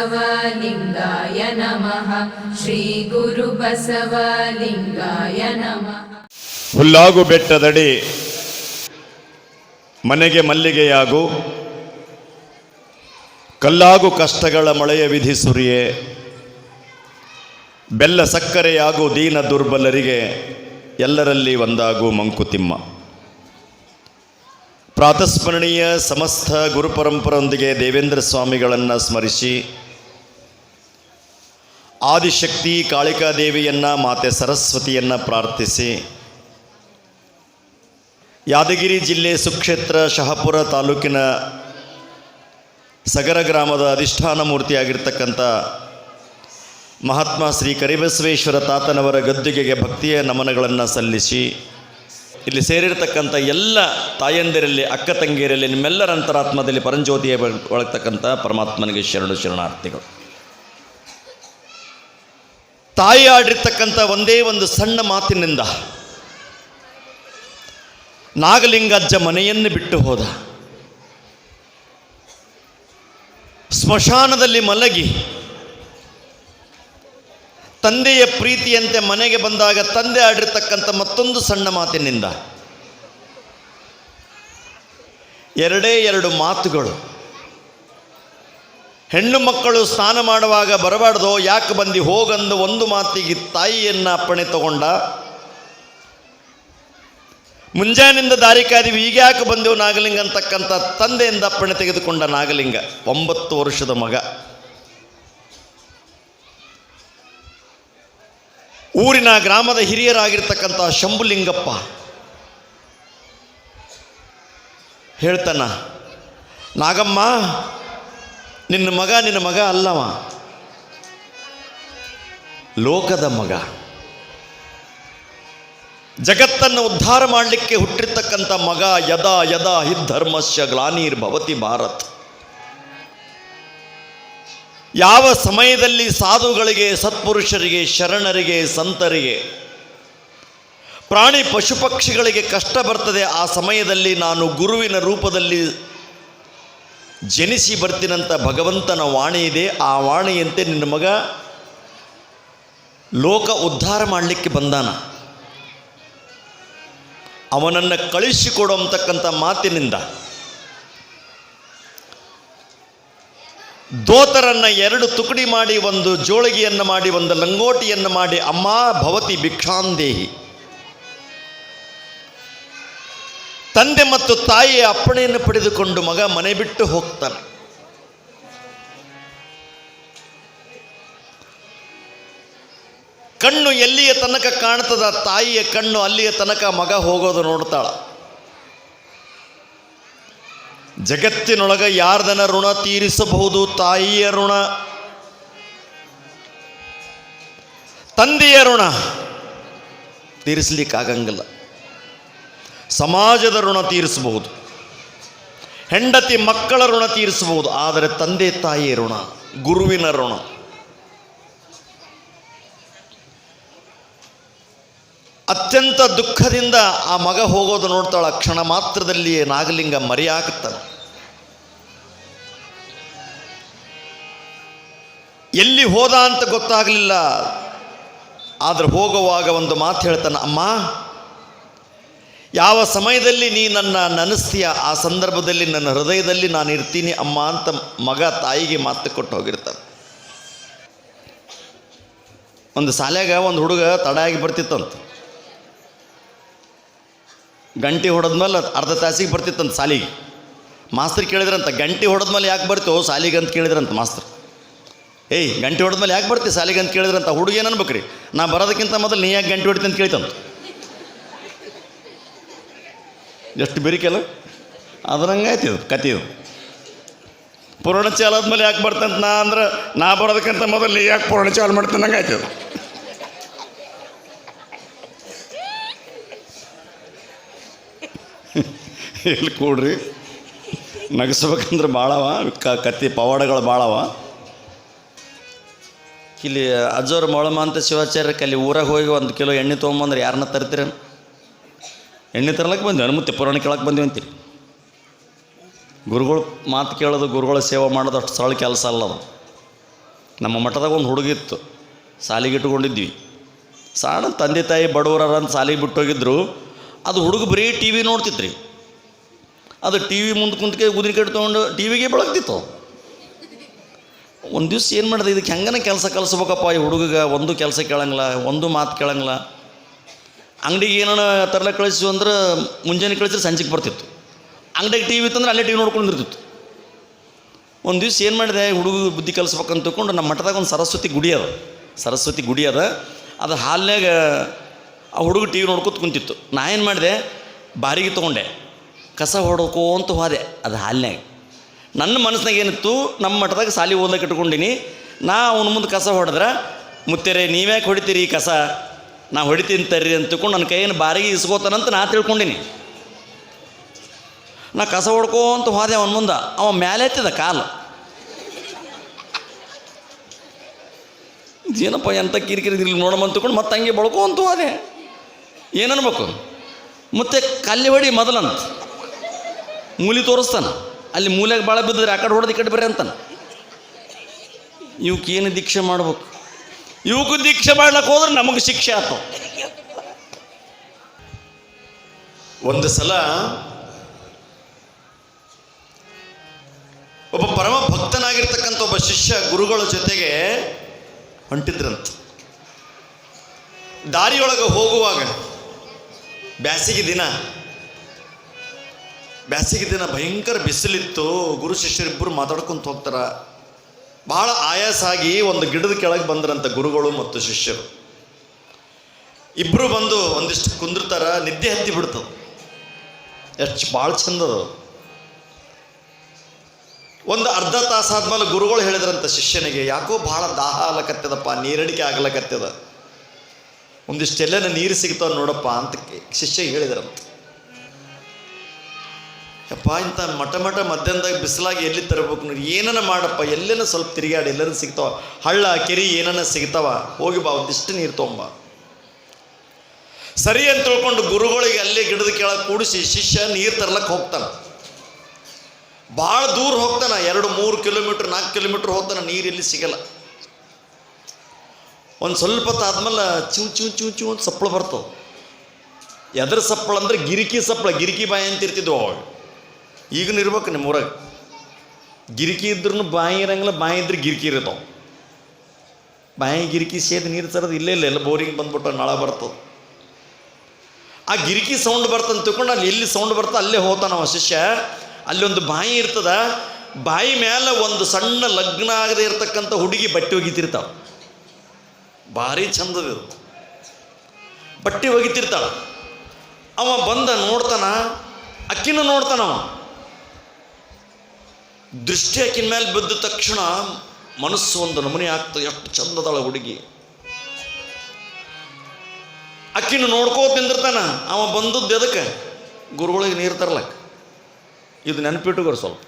श्रीगुरुबसवलिङ्गाय नमः श्रीगुरुबसवलिङ्गाय नमः ಹುಲ್ಲಾಗು ಬೆಟ್ಟದಡಿ ಮನೆಗೆ ಮಲ್ಲಿಗೆಯಾಗು ಕಲ್ಲಾಗು ಕಷ್ಟಗಳ ಮಳೆಯ ವಿಧಿ ಸುರಿಯೇ ಬೆಲ್ಲ ಸಕ್ಕರೆಯಾಗು ದೀನ ದುರ್ಬಲರಿಗೆ ಎಲ್ಲರಲ್ಲಿ ಒಂದಾಗು ಮಂಕುತಿಮ್ಮ ಪ್ರಾತಸ್ಮರಣೀಯ ಸಮಸ್ತ ಗುರುಪರಂಪರೊಂದಿಗೆ ದೇವೇಂದ್ರ ಸ್ವಾಮಿಗಳನ್ನು ಸ್ಮರಿಸಿ, ಆದಿಶಕ್ತಿ ಕಾಳಿಕಾದೇವಿಯನ್ನು ಮಾತೆ ಸರಸ್ವತಿಯನ್ನು ಪ್ರಾರ್ಥಿಸಿ, ಯಾದಗಿರಿ ಜಿಲ್ಲೆ ಸುಕ್ಷೇತ್ರ ಶಹಾಪುರ ತಾಲೂಕಿನ ಸಗರ ಗ್ರಾಮದ ಅಧಿಷ್ಠಾನ ಮೂರ್ತಿಯಾಗಿರ್ತಕ್ಕಂಥ ಮಹಾತ್ಮ ಶ್ರೀ ಕರಿಬಸವೇಶ್ವರ ತಾತನವರ ಗದ್ದುಗೆಗೆ ಭಕ್ತಿಯ ನಮನಗಳನ್ನು ಸಲ್ಲಿಸಿ ಇಲ್ಲಿ ಸೇರಿರತಕ್ಕಂಥ ಎಲ್ಲ ತಾಯಂದಿರಲ್ಲಿ, ಅಕ್ಕ ತಂಗಿಯರಲ್ಲಿ, ನಿಮ್ಮೆಲ್ಲರ ಅಂತರಾತ್ಮದಲ್ಲಿ ಪರಂಜ್ಯೋತಿಯ ಒಳಗ್ತಕ್ಕಂಥ ಪರಮಾತ್ಮನಿಗೆ ಶರಣು ಶರಣಾರ್ಥಿಗಳು. ತಾಯಿ ಆಡಿರ್ತಕ್ಕಂಥ ಒಂದೇ ಒಂದು ಸಣ್ಣ ಮಾತಿನಿಂದ ನಾಗಲಿಂಗಜ್ಜ ಮನೆಯನ್ನು ಬಿಟ್ಟು ಹೋದ. ಸ್ಮಶಾನದಲ್ಲಿ ಮಲಗಿ ತಂದೆಯ ಪ್ರೀತಿಯಂತೆ ಮನೆಗೆ ಬಂದಾಗ ತಂದೆ ಆಡಿರ್ತಕ್ಕಂಥ ಮತ್ತೊಂದು ಸಣ್ಣ ಮಾತಿನಿಂದ. ಎರಡೇ ಎರಡು ಮಾತುಗಳು. ಹೆಣ್ಣು ಮಕ್ಕಳು ಸ್ನಾನ ಮಾಡುವಾಗ ಬರಬಾರ್ದು, ಯಾಕೆ ಬಂದು ಹೋಗಂದು ಒಂದು ಮಾತಿಗೆ ತಾಯಿಯನ್ನು ಅಪ್ಪಣೆ ತಗೊಂಡ. ಮುಂಜಾನಿಂದ ದಾರಿ ಕಾದಿವಿ, ಈಗ ಯಾಕೆ ಬಂದೆವು ನಾಗಲಿಂಗ ಅಂತಕ್ಕಂಥ ತಂದೆಯಿಂದ ಅಪ್ಪಣೆ ತೆಗೆದುಕೊಂಡ ನಾಗಲಿಂಗ, ಒಂಬತ್ತು ವರ್ಷದ ಮಗ. ಊರಿನ ಗ್ರಾಮದ ಹಿರಿಯರಾಗಿರ್ತಕ್ಕಂಥ ಶಂಭುಲಿಂಗಪ್ಪ. ಹೇಳ್ತಾನ, ನಾಗಮ್ಮ, ನಿನ್ನ ಮಗ ನಿನ್ನ ಮಗ ಅಲ್ಲವ. ಲೋಕದ ಮಗ. ಜಗತ್ತನ್ನು ಉದ್ಧಾರ ಮಾಡಲಿಕ್ಕೆ ಹುಟ್ಟಿರ್ತಕ್ಕಂಥ ಮಗ ಯದಾ ಯದಾ ಹಿದ್ಧರ್ಮಶ ಗ್ಲಾನೀರ್ ಭವತಿ ಭಾರತ್. ಯಾವ ಸಮಯದಲ್ಲಿ ಸಾಧುಗಳಿಗೆ, ಸತ್ಪುರುಷರಿಗೆ, ಶರಣರಿಗೆ, ಸಂತರಿಗೆ, ಪ್ರಾಣಿ ಪಶು ಪಕ್ಷಿಗಳಿಗೆ ಕಷ್ಟ ಬರ್ತದೆ, ಆ ಸಮಯದಲ್ಲಿ ನಾನು ಗುರುವಿನ ರೂಪದಲ್ಲಿ ಜನಿಸಿ ಬರ್ತೀನಂತ ಭಗವಂತನ ವಾಣಿ ಇದೆ. ಆ ವಾಣಿಯಂತೆ ನಿನ್ನ ಮಗ ಲೋಕ ಉದ್ಧಾರ ಮಾಡಲಿಕ್ಕೆ ಬಂದಾನ. ಅವನನ್ನು ಕಳಿಸಿಕೊಡೋ ಅಂತಕ್ಕಂಥ ಮಾತಿನಿಂದ ದೋತರನ್ನು ಎರಡು ತುಕಡಿ ಮಾಡಿ ಒಂದು ಜೋಳಿಗೆಯನ್ನು ಮಾಡಿ, ಒಂದು ಲಂಗೋಟಿಯನ್ನು ಮಾಡಿ, ಅಮ್ಮ ಭವತಿ ಭಿಕ್ಷಾಂದೇಹಿ. ತಂದೆ ಮತ್ತು ತಾಯಿಯ ಅಪ್ಪಣೆಯನ್ನು ಪಡೆದುಕೊಂಡು ಮಗ ಮನೆ ಬಿಟ್ಟು ಹೋಗ್ತಾನೆ. ಕಣ್ಣು ಎಲ್ಲಿಯ ತನಕ ಕಾಣ್ತದ, ತಾಯಿಯ ಕಣ್ಣು ಅಲ್ಲಿಯ ತನಕ ಮಗ ಹೋಗೋದು ನೋಡ್ತಾಳ. ಜಗತ್ತಿನೊಳಗ ಯಾರ್ದನ ಋಣ ತೀರಿಸಬಹುದು? ತಾಯಿಯ ಋಣ. ತಂದೆಯ ಋಣ. ತೀರಿಸ್ಲಿಕ್ಕಾಗಂಗಿಲ್ಲ. ಸಮಾಜದ ಋಣ ತೀರಿಸಬಹುದು. ಹೆಂಡತಿ ಮಕ್ಕಳ ಋಣ ತೀರಿಸಬಹುದು. ಆದರೆ ತಂದೆ ತಾಯಿಯ ಋಣ, ಗುರುವಿನ ಋಣ. ಅತ್ಯಂತ ದುಃಖದಿಂದ ಆ ಮಗ ಹೋಗೋದು ನೋಡ್ತಾಳ. ಕ್ಷಣ ಮಾತ್ರದಲ್ಲಿಯೇ ನಾಗಲಿಂಗ ಮರೆಯಾಗುತ್ತಾನೆ. ಎಲ್ಲಿ ಹೋದ ಅಂತ ಗೊತ್ತಾಗಲಿಲ್ಲ. ಆದರೆ ಹೋಗುವಾಗ ಒಂದು ಮಾತು ಹೇಳ್ತಾನೆ, ಅಮ್ಮ, ಯಾವ ಸಮಯದಲ್ಲಿ ನೀ ನನ್ನ ನೆನೆಸ್ತೀಯ, ಆ ಸಂದರ್ಭದಲ್ಲಿ ನನ್ನ ಹೃದಯದಲ್ಲಿ ನಾನು ಇರ್ತೀನಿ ಅಮ್ಮ ಅಂತ ಮಗ ತಾಯಿಗೆ ಮಾತು ಕೊಟ್ಟು ಹೋಗಿರ್ತಾನೆ. ಒಂದು ಶಾಲೆಗೆ ಒಂದು ಹುಡುಗ ತಡಾಗಿ ಬರ್ತಿತ್ತಂತ. ಗಂಟೆ ಹೊಡೆದ್ಮೇಲೆ ಅರ್ಧ ತಾಸಿಗೆ ಬರ್ತಿತ್ತಂತ ಸಾಲಿಗೆ. ಮಾಸ್ತರ್ ಕೇಳಿದ್ರಂತ, ಗಂಟೆ ಹೊಡೆದ್ಮೇಲೆ ಯಾಕೆ ಬರ್ತೀವೋ ಸಾಲಿಗೆ ಅಂತ ಕೇಳಿದ್ರಂತ ಮಾಸ್ತರ್. ಏಯ್, ಗಂಟೆ ಹೊಡೆದ್ಮೇಲೆ ಯಾಕೆ ಬರ್ತೀವಿ ಸಾಲಿಗೆ ಅಂತ ಕೇಳಿದ್ರಂತ, ಹುಡುಗ ಏನು ಅನ್ಬೇಕ್ರಿ? ನಾ ಬರೋದಕ್ಕಿಂತ ಮೊದಲು ನೀ ಯಾಕೆ ಗಂಟೆ ಹೊಡಿತಿ ಅಂತ ಕೇಳ್ತಂತ. ಎಷ್ಟು ಬಿರಿಕೆಲ್ಲ? ಅದ್ರಂಗಾಯ್ತು ಇದು ಕತೆ ಇದು. ಪೂರ್ಣ ಚಾಲಾದ್ಮೇಲೆ ಯಾಕೆ ಬರ್ತಂತ ನಾ ಅಂದ್ರೆ, ನಾ ಬರೋದಕ್ಕಿಂತ ಮೊದಲು ನೀ ಯಾಕೆ ಪೂರ್ಣ ಚಾಲು ಮಾಡ್ತಾನಂಗೆ ಆಯ್ತು ಇಲ್ಲಿ ಕೂಡ್ರಿ. ನಗಿಸ್ಬೇಕಂದ್ರೆ ಭಾಳವ ಕ ಕತ್ತಿ ಪವಾಡಗಳು ಭಾಳವ ಇಲ್ಲಿ ಅಜ್ಜೋರು ಮೊಳಮ ಅಂತ ಶಿವಾಚಾರ್ಯಕ್ಕೆ ಅಲ್ಲಿ ಊರಾಗ ಹೋಗಿ ಒಂದು ಕಿಲೋ ಎಣ್ಣೆ ತೊಗೊಂಬಂದ್ರೆ ಯಾರನ್ನ ತರ್ತೀರೇನು ಎಣ್ಣೆ ತರ್ಲಕ್ಕೆ ಬಂದ್ವಿ, ಅನುಮತಿ ಪುರಾಣ ಕೇಳಕ್ಕೆ ಬಂದ್ವಿ ಅಂತೀರಿ. ಗುರುಗಳು ಮಾತು ಕೇಳೋದು, ಗುರುಗಳ ಸೇವೆ ಮಾಡೋದು ಅಷ್ಟು ಸರಳ ಕೆಲಸ ಅಲ್ಲ ಅದು. ನಮ್ಮ ಮಠದಾಗ ಒಂದು ಹುಡುಗಿತ್ತು ಸಾಲಿಗೆ ಇಟ್ಕೊಂಡಿದ್ವಿ. ಸಣ್ಣ ತಂದೆ ತಾಯಿ ಬಡವರಂತ ಸಾಲಿಗೆ ಬಿಟ್ಟು ಹೋಗಿದ್ರು ಅದು ಹುಡುಗ ಬರೀ ಟಿ ವಿ ನೋಡ್ತಿತ್ರಿ. ಅದು ಟಿ ವಿ ಮುಂದೆ ಕುಂತ್ಕೆ ಗುದಿನ ಕಟ್ಟು ತೊಗೊಂಡು ಟಿ ವಿಗೆ ಬೆಳಗ್ತಿತ್ತು. ಒಂದು ದಿವ್ಸ ಏನು ಮಾಡಿದೆ, ಇದಕ್ಕೆ ಹೆಂಗನ ಕೆಲಸ ಕಲಿಸ್ಬೇಕಪ್ಪ ಈ ಹುಡುಗಗೆ? ಒಂದು ಕೆಲಸ ಕೇಳಂಗಿಲ್ಲ, ಒಂದು ಮಾತು ಕೇಳಂಗಿಲ್ಲ. ಅಂಗಡಿಗೆ ಏನಾರ ತರಲೆ ಕಳಿಸು ಅಂದ್ರೆ ಮುಂಜಾನೆ ಕಳಿಸಿದ್ರೆ ಸಂಜೆಗೆ ಬರ್ತಿತ್ತು. ಅಂಗಡಿಗೆ ಟಿ ವಿ ಇತ್ತಂದ್ರೆ ಅಲ್ಲೇ ಟಿ ವಿ ನೋಡ್ಕೊಂಡಿರ್ತಿತ್ತು ಒಂದು ದಿವ್ಸ ಏನು ಮಾಡಿದೆ, ಹುಡುಗ ಬುದ್ಧಿ ಕಲಿಸ್ಬೇಕಂತ ತಿಳ್ಕೊಂಡು ನಮ್ಮ ಮಠದಾಗ ಒಂದು ಸರಸ್ವತಿ ಗುಡಿ ಅದ. ಸರಸ್ವತಿ ಗುಡಿ ಅದ. ಅದು ಹಾಲ್ನ್ಯಾಗ ಆ ಹುಡುಗ ಟಿ ವಿ ನೋಡ್ಕೊತ ಕುಂತಿತ್ತು. ನಾ ಏನು ಮಾಡಿದೆ, ಬಾರಿಗೆ ತೊಗೊಂಡೆ. ಕಸ ಹೊಡ್ಕೋಂತ ಹೋದೆ. ಅದು ಹಾಲ್ನ್ಯಾಗ. ನನ್ನ ಮನಸ್ಸಿನಾಗ ಏನಿತ್ತು, ನಮ್ಮ ಮಠದಾಗ ಸಾಲಿ ಓದಕ್ಕೆ ಇಟ್ಕೊಂಡಿನಿ. ನಾ ಅವನ ಮುಂದೆ ಕಸ ಹೊಡೆದ್ರೆ, ಮುತ್ತೇರೆ, ನೀವ್ಯಾಕೆ ಹೊಡಿತೀರಿ ಈ ಕಸ? ನಾ ಹೊಡಿತೀನಿ ತರ್ರಿ ಅಂತ ತಿಳ್ಕೊಂಡು ನನ್ನ ಕೈಯನ್ನು ಬಾರಿಗೆ ಇಸ್ಕೋತಾನಂತ ನಾ ತಿಳ್ಕೊಂಡಿನಿ. ನಾ ಕಸ ಹೊಡ್ಕೋಂತ ಹೋದೆ ಅವನ ಮುಂದೆ. ಅವ ಮೇಲೆ ಎತ್ತಿದ ಕಾಲು. ಏನಪ್ಪ ಎಂಥ ಕಿರಿಕಿರಿ ಇಲ್ಲಿ ನೋಡಮ್ಮ ತಿಳ್ಕೊಂಡು ಮತ್ತೆ ಹಂಗೆ ಅಂತ ಹೋದೆ. ಏನನ್ಬೇಕು ಮತ್ತೆ ಕಲ್ಲಿ ಹೊಡಿ ಮೊದಲಂತ. ಮೂಲಿ ತೋರಿಸ್ತಾನೆ. ಅಲ್ಲಿ ಮೂಲೆಗೆ ಭಾಳ ಬಿದ್ದರೆ ಆ ಕಡೆ ಹೊಡೆದು ಈ ಕಡೆ ಬರ್ರಿ ಅಂತಾನೆ. ಇವಕ್ಕೆ ಏನು ದೀಕ್ಷೆ ಮಾಡ್ಬೇಕು? ಇವಕ್ಕೂ ದೀಕ್ಷೆ ಮಾಡ್ಲಕ್ಕೆ ಹೋದ್ರೆ ನಮಗೆ ಶಿಕ್ಷೆ ಆಯ್ತು ಒಂದು ಸಲ ಒಬ್ಬ ಪರಮ ಭಕ್ತನಾಗಿರ್ತಕ್ಕಂಥ ಒಬ್ಬ ಶಿಷ್ಯ ಗುರುಗಳ ಜೊತೆಗೆ ಹೊಂಟಿದ್ರಂತ. ದಾರಿಯೊಳಗೆ ಹೋಗುವಾಗ ಬ್ಯಾಸಿಗೆ ದಿನ ಬ್ಯಾಸಿಗೆ ದಿನ ಭಯಂಕರ ಬಿಸಿಲಿತ್ತು, ಗುರು ಶಿಷ್ಯರಿಬ್ಬರು ಮಾತಾಡ್ಕೊಂತ ಹೋಗ್ತಾರ. ಬಹಳ ಆಯಾಸ ಆಗಿ ಒಂದು ಗಿಡದ ಕೆಳಗೆ ಬಂದ್ರಂತ ಗುರುಗಳು ಮತ್ತು ಶಿಷ್ಯರು. ಇಬ್ಬರು ಬಂದು ಒಂದಿಷ್ಟು ಕುಂದಿರ್ತಾರ, ನಿದ್ದೆ ಹತ್ತಿ ಬಿಡ್ತದ ಎಷ್ಟು ಭಾಳ ಚಂದದ ಒಂದು ಅರ್ಧ ತಾಸು ಆದ್ಮೇಲೆ ಗುರುಗಳು ಹೇಳಿದ್ರಂತ ಶಿಷ್ಯನಿಗೆ, ಯಾಕೋ ಭಾಳ ದಾಹ ಆಗ್ಲಕತ್ತದಪ್ಪ, ನೀರಡಿಕೆ ಆಗ್ಲಕತ್ತದ. ಒಂದಿಷ್ಟೆಲ್ಲ ನೀರು ಸಿಗ್ತಾವ ನೋಡಪ್ಪ ಅಂತ ಶಿಷ್ಯ ಹೇಳಿದ್ರಂತ. ಯಪ್ಪ, ಇಂಥ ಮಠ ಮಠ ಮಧ್ಯಾಹ್ನದಾಗ ಬಿಸಿಲಾಗಿ ಎಲ್ಲಿ ತರಬೇಕು ನೋಡಿ, ಏನನ ಮಾಡಪ್ಪ ಎಲ್ಲೇನ ಸ್ವಲ್ಪ ತಿರುಗಾಡಿ ಎಲ್ಲರೂ ಸಿಗ್ತಾವ. ಹಳ್ಳ, ಕೆರಿ ಏನನ ಸಿಗ್ತಾವ, ಹೋಗಿ ಬಾ, ಒಂದಿಷ್ಟು ನೀರು ತೊಗೊಂಬ ಸರಿ ಅಂತ ತಿಳ್ಕೊಂಡು ಗುರುಗಳಿಗೆ ಅಲ್ಲೇ ಗಿಡದ ಕೆಳಗೆ ಕೂಡಿಸಿ ಶಿಷ್ಯ ನೀರು ತರ್ಲಕ್ಕೆ ಹೋಗ್ತಾನೆ. ಭಾಳ ದೂರ ಹೋಗ್ತಾನೆ, ಎರಡು, ಮೂರು ಕಿಲೋಮೀಟ್ರ್, ನಾಲ್ಕು ಕಿಲೋಮೀಟ್ರ್ ಹೋಗ್ತಾನೆ, ನೀರು ಎಲ್ಲಿ ಸಿಗಲ್ಲ. ಒಂದು ಸ್ವಲ್ಪ ಆದ್ಮೇಲೆ ಚೂ ಚೂ ಚೂ ಚೂ ಅಂತ ಸಪ್ಪಳ ಬರ್ತವೆ ಎದ್ರ ಸಪ್ಪಳ ಅಂದ್ರೆ ಗಿರಿಕಿ ಸಪ್ಪಳ, ಗಿರಿಕಿ ಬಾಯಿ ಅಂತ ಇರ್ತಿದ್ವು ಅವಾಗ. ಈಗನ ಇರ್ಬೇಕು ನಿಮ್ಮ ಊರಾಗ. ಗಿರಿಕಿ ಇದ್ರೂ ಬಾಯಿ ಇರಂಗಿಲ್ಲ, ಬಾಯಿ ಇದ್ರೆ ಗಿರಿಕಿ ಇರ್ತಾವೆ ಬಾಯಿ ಗಿರಿಕಿ ಸೇದ್ ನೀರು ತರೋದು ಇಲ್ಲೇ ಇಲ್ಲ ಎಲ್ಲ ಬೋರಿಂಗ್ ಬಂದ್ಬಿಟ್ಟು ನಳ ಬರ್ತದೆ. ಆ ಗಿರಿಕಿ ಸೌಂಡ್ ಬರ್ತಂತ ತಿಳ್ಕೊಂಡು ಅಲ್ಲಿ ಎಲ್ಲಿ ಸೌಂಡ್ ಬರ್ತದೆ ಅಲ್ಲೇ ಹೋಗ್ತಾನ ಅವ ಶಿಷ್ಯ. ಅಲ್ಲಿ ಒಂದು ಬಾಯಿ ಇರ್ತದ, ಬಾಯಿ ಮೇಲೆ ಒಂದು ಸಣ್ಣ ಲಗ್ನ ಆಗದೆ ಇರತಕ್ಕಂಥ ಹುಡುಗಿ ಬಟ್ಟೆ ಒಗಿತಿರ್ತಾವ ಭಾರಿ ಚಂದದ ಬಟ್ಟೆ ಒಗಿತಿರ್ತಾಳ. ಅವ ಬಂದ ನೋಡ್ತಾನ, ಅಕ್ಕಿನ ನೋಡ್ತಾನವ ದೃಷ್ಟಿ ಹಾಕಿನ ಮೇಲೆ ಬಿದ್ದ ತಕ್ಷಣ ಮನಸ್ಸು ಒಂದು ನಮೂನೆ ಆಗ್ತದೆ, ಎಷ್ಟು ಚಂದದಳ ಹುಡುಗಿ. ಅಕ್ಕಿನ ನೋಡ್ಕೋ ತಿಂದಿರ್ತಾನ ಅವ ಬಂದದ್ದು ಎದಕ್ಕೆ? ಗುರುಗಳಿಗೆ ನೀರು ತರ್ಲಕ್ಕ ಇದು ನೆನಪಿಟ್ಟುಗೋರು ಸ್ವಲ್ಪ.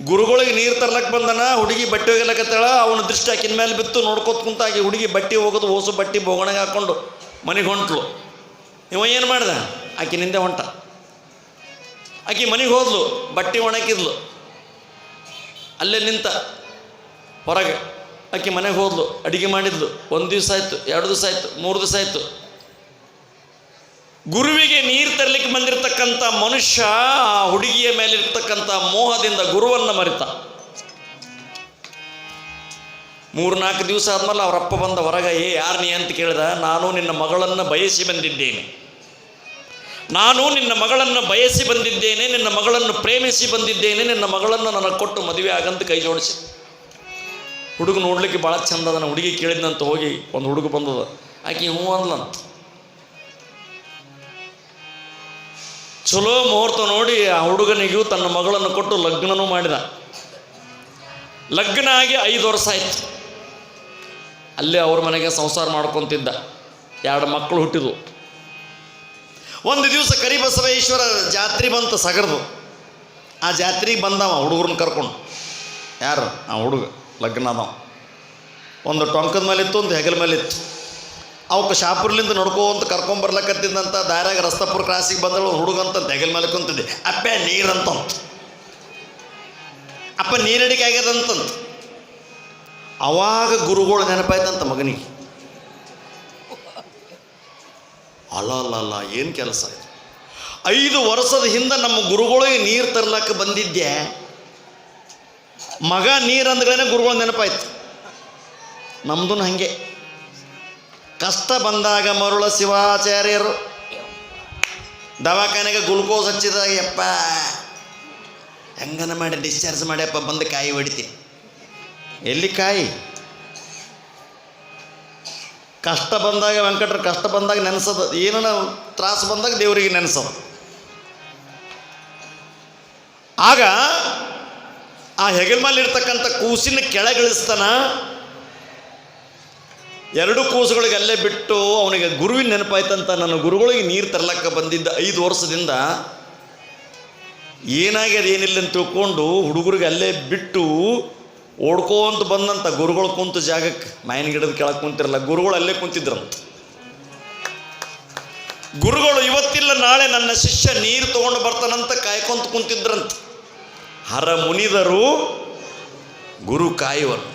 ಗುರುಗಳಿಗೆ ನೀರು ತರ್ಲಕ್ಕೆ ಬಂದನ, ಹುಡುಗಿ ಬಟ್ಟೆ ಒಗಿಲಕತ್ತಾಳ ಅವನ ದೃಷ್ಟಿ ಆಕಿನ ಮೇಲೆ ಬಿತ್ತು, ನೋಡ್ಕೋತ ಕುಂತಾಗಿ ಹುಡುಗಿ ಬಟ್ಟೆ ಹೋಗೋದು ಓಸು ಬಟ್ಟೆ ಬೋಗಣೆಗೆ ಹಾಕ್ಕೊಂಡು ಮನೆಗೆ ಹೊಂಟ್ಲು. ಇವ ಏನು ಮಾಡ್ದ? ಆಕಿನಿಂದೆ ಹೊಂಟ. ಆಕಿ ಮನೆಗೆ ಹೋದ್ಲು, ಬಟ್ಟೆ ಒಣಗಿದ್ಲು ಅಲ್ಲೇ ನಿಂತ ಹೊರಗೆ. ಆಕೆ ಮನೆಗೆ ಹೋದ್ಲು, ಅಡಿಗೆ ಮಾಡಿದ್ಲು. ಒಂದು ದಿವಸ ಆಯಿತು, ಎರಡು ದಿವಸ ಆಯಿತು, ಮೂರು ದಿವಸ ಆಯಿತು. ಗುರುವಿಗೆ ನೀರು ತರಲಿಕ್ಕೆ ಬಂದಿರತಕ್ಕಂಥ ಮನುಷ್ಯ ಆ ಹುಡುಗಿಯ ಮೇಲಿರ್ತಕ್ಕಂಥ ಮೋಹದಿಂದ ಗುರುವನ್ನ ಮರಿತ. ಮೂರ್ನಾಲ್ಕು ದಿವಸ ಆದ್ಮೇಲೆ ಅವರಪ್ಪ ಬಂದ ಹೊರಗೆ, ಏ, ಯಾರು ನೀ? ಅಂತ ಕೇಳಿದ, ನಾನು ನಿನ್ನ ಮಗಳನ್ನು ಬಯಸಿ ಬಂದಿದ್ದೇನೆ. ನಾನು ನಿನ್ನ ಮಗಳನ್ನು ಬಯಸಿ ಬಂದಿದ್ದೇನೆ, ನಿನ್ನ ಮಗಳನ್ನು ಪ್ರೇಮಿಸಿ ಬಂದಿದ್ದೇನೆ, ನಿನ್ನ ಮಗಳನ್ನು ನನಗೆ ಕೊಟ್ಟು ಮದುವೆ ಆಗಂತ ಕೈ ಜೋಡಿಸಿ. ಹುಡುಗ ನೋಡ್ಲಿಕ್ಕೆ ಭಾಳ ಚಂದ ನನ್ನ ಹುಡುಗಿ ಕೇಳಿದ್ನಂತ ಹೋಗಿ ಒಂದು ಹುಡುಗ ಬಂದದ. ಆಕೆ ಹ್ಞೂ ಅಂದ್ಲಂತ. ಚಲೋ ಮುಹೂರ್ತ ನೋಡಿ ಆ ಹುಡುಗನಿಗೂ ತನ್ನ ಮಗಳನ್ನು ಕೊಟ್ಟು ಲಗ್ನನೂ ಮಾಡಿದ. ಲಗ್ನ ಆಗಿ ಐದು ವರ್ಷ ಆಯ್ತು. ಅಲ್ಲೇ ಅವ್ರ ಮನೆಗೆ ಸಂಸಾರ ಮಾಡ್ಕೊತಿದ್ದ. ಎರಡು ಮಕ್ಕಳು ಹುಟ್ಟಿದ್ವು. ಒಂದು ದಿವಸ ಕರಿಬಸವೇಶ್ವರ ಜಾತ್ರೆ ಬಂತು ಸಗರದು. ಆ ಜಾತ್ರೆಗೆ ಬಂದವ, ಹುಡುಗರನ್ನ ಕರ್ಕೊಂಡು. ಯಾರು? ಆ ಹುಡುಗ ಲಗ್ನ ಅದಾವ ಒಂದು ಟೊಂಕದ ಮೇಲೆ ಇತ್ತು ಒಂದು ಹೆಗಲ ಮೇಲೆ ಇತ್ತು ಅವಕ್ಕೆ ಶಾಪುರ್ಲಿಂದ ನಡ್ಕೊಂತ ಕರ್ಕೊಂಬರ್ಲಕತ್ತಿದ್ದಂತ ದಾರ್ಯಾಗ ರಸ್ತಾಪುರ ಕ್ರಾಸಿಗೆ ಬಂದಳು ಹುಡುಗಂತ ಹೆಗಲ ಮೇಲೆ ಕುಂತಿದ್ದೆ. ಅಪ್ಪೆ ನೀರಂತ ಅಪ್ಪ, ನೀರಡಿಕೆ ಆಗ್ಯದಂತಂತ. ಅವಾಗ ಗುರುಗಳು ನೆನಪಾಯ್ತಂತ ಮಗನಿಗೆ. ಅಲ್ಲ ಏನು ಕೆಲಸ ಇದು? ಐದು ವರ್ಷದ ಹಿಂದೆ ನಮ್ಮ ಗುರುಗಳಿಗೆ ನೀರು ತರ್ಲಕ್ಕೆ ಬಂದಿದ್ದೆ ಮಗ ನೀರು ಅಂದ್ಗಳೇ ಗುರುಗಳು ನೆನಪಾಯ್ತು. ನಮ್ದು ಹಾಗೆ. ಕಷ್ಟ ಬಂದಾಗ ಮರುಳ ಶಿವಾಚಾರ್ಯರು. ದವಾಖಾನೆಗೆ ಗ್ಲುಕೋಸ್ ಹಚ್ಚಿದಾಗ, ಯಪ್ಪ, ಹೆಂಗನ ಮಾಡಿ ಡಿಸ್ಚಾರ್ಜ್ ಮಾಡ್ಯಪ್ಪ ಬಂದು ಕಾಯಿ ಹೊಡಿತೀನಿ. ಎಲ್ಲಿ ಕಾಯಿ? ಕಷ್ಟ ಬಂದಾಗ ವೆಂಕಟರು ಕಷ್ಟ ಬಂದಾಗ ನೆನೆಸೋದು. ಏನನ ತ್ರಾಸು ಬಂದಾಗ ದೇವರಿಗೆ ನೆನೆಸೋದು. ಆಗ ಆ ಹೆಗಲ್ ಮೇಲೆ ಇರ್ತಕ್ಕಂಥ ಕೂಸಿನ ಕೆಳಗಿಳಿಸ್ತಾನ, ಎರಡು ಕೂಸುಗಳಿಗೆ ಅಲ್ಲೇ ಬಿಟ್ಟು ಅವನಿಗೆ ಗುರುವಿನ ನೆನಪಾಯ್ತಂತ ನನ್ನ ಗುರುಗಳಿಗೆ ನೀರು ತರ್ಲಕ್ಕ ಬಂದಿದ್ದ ಐದು ವರ್ಷದಿಂದ ಏನಾಗ್ಯದ ಏನಿಲ್ಲ ಅಂತ ತಿಳ್ಕೊಂಡು ಹುಡುಗರಿಗೆ ಅಲ್ಲೇ ಬಿಟ್ಟು ಓಡ್ಕೋಂತ ಬಂದಂತ ಗುರುಗಳು ಕುಂತ ಜಾಗಕ್ಕೆ ಮಾಯನ ಗಿಡದ ಕೆಳಗೆ ಕುಂತಿರಲ್ಲ ಗುರುಗಳು ಅಲ್ಲೇ ಕುಂತಿದ್ರಂತ ಗುರುಗಳು ಇವತ್ತಿಲ್ಲ, ನಾಳೆ ನನ್ನ ಶಿಷ್ಯ ನೀರು ತಗೊಂಡು ಬರ್ತಾನಂತ ಕಾಯ್ಕೊಂತ ಕುಂತಿದ್ರಂತ. ಹರ ಮುನಿದರು, ಗುರು ಕಾಯುವರು.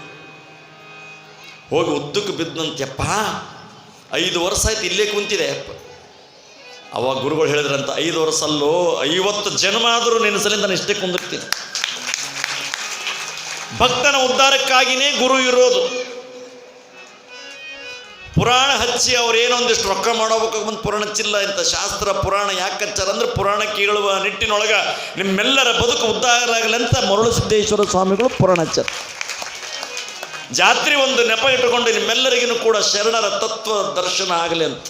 ಹೋಗಿ ಉದ್ದಕ್ಕೆ ಬಿದ್ದಂತೆಪ್ಪ ಐದು ವರ್ಷ ಆಯ್ತು ಇಲ್ಲೇ ಕುಂತಿದೆ. ಅಪ್ಪ ಅವಾಗ ಗುರುಗಳು ಹೇಳಿದ್ರಂತ, ಐದು ವರ್ಷ ಅಲ್ಲೋ, ಐವತ್ತು ಜನ್ಮ ಆದರೂ ನಿನ್ನ ಸಲಿಂದ ನಾನು ಇಷ್ಟೇ ಕುಂದಿರ್ತೀನಿ ಭಕ್ತನ ಉದ್ಧಾರಕ್ಕಾಗಿಯೇ ಗುರು ಇರೋದು. ಪುರಾಣ ಹಚ್ಚಿ ಅವ್ರೇನೋ ಒಂದಿಷ್ಟು ರೊಕ್ಕ ಮಾಡೋಬೇಕು ಬಂದು ಪುರಾಣ ಹಚ್ಚಿಲ್ಲ ಇಂಥ ಶಾಸ್ತ್ರ, ಪುರಾಣ ಯಾಕೆ ಹಚ್ಚಾರ ಅಂದ್ರೆ ಪುರಾಣ ಕೇಳುವ ನಿಟ್ಟಿನೊಳಗೆ ನಿಮ್ಮೆಲ್ಲರ ಬದುಕು ಉದ್ಧಾರ ಆಗಲಿ ಅಂತ ಮರುಳಸಿದ್ದೇಶ್ವರ ಸ್ವಾಮಿಗಳು ಪುರಾಣ ಹಚ್ಚಾರ. ಜಾತ್ರೆ ಒಂದು ನೆಪ ಇಟ್ಟುಕೊಂಡು ನಿಮ್ಮೆಲ್ಲರಿಗೂ ಕೂಡ ಶರಣರ ತತ್ವ ದರ್ಶನ ಆಗಲಿ ಅಂತ.